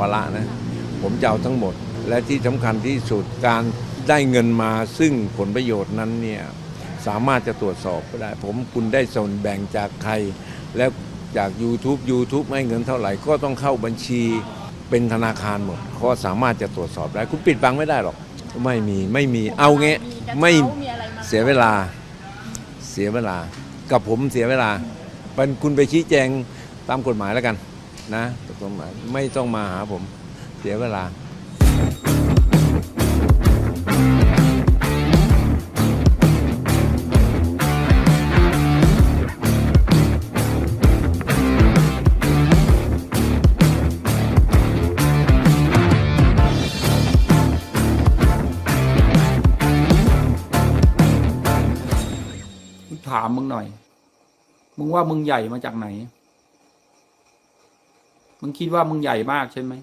วาระนะผมจะเอาทั้งหมด และที่สำคัญที่สุดการได้เงินมาซึ่งผลประโยชน์นั้นเนี่ยสามารถจะตรวจสอบก็ได้ ผมคุณได้ส่วนแบ่งจากใคร แล้วจาก YouTube YouTube ให้เงินเท่าไหร่ ก็ต้องเข้าบัญชีเป็นธนาคารหมดก็สามารถจะตรวจสอบได้ คุณปิดบังไม่ได้หรอก ไม่มีไม่มีเอาเงี้ยไม่มีอะไมาเสียเวลาเสียเวลา กับผมเสียเวลาเป็นคุณไปชี้แจงตามกฎหมายแล้วกัน นะตกฎหมไม่ต้องมาหาผมเสียเวลาถามมึงหน่อย มึงว่ามึงใหญ่มาจากไหน มึงคิดว่ามึงใหญ่มากใช่ไหม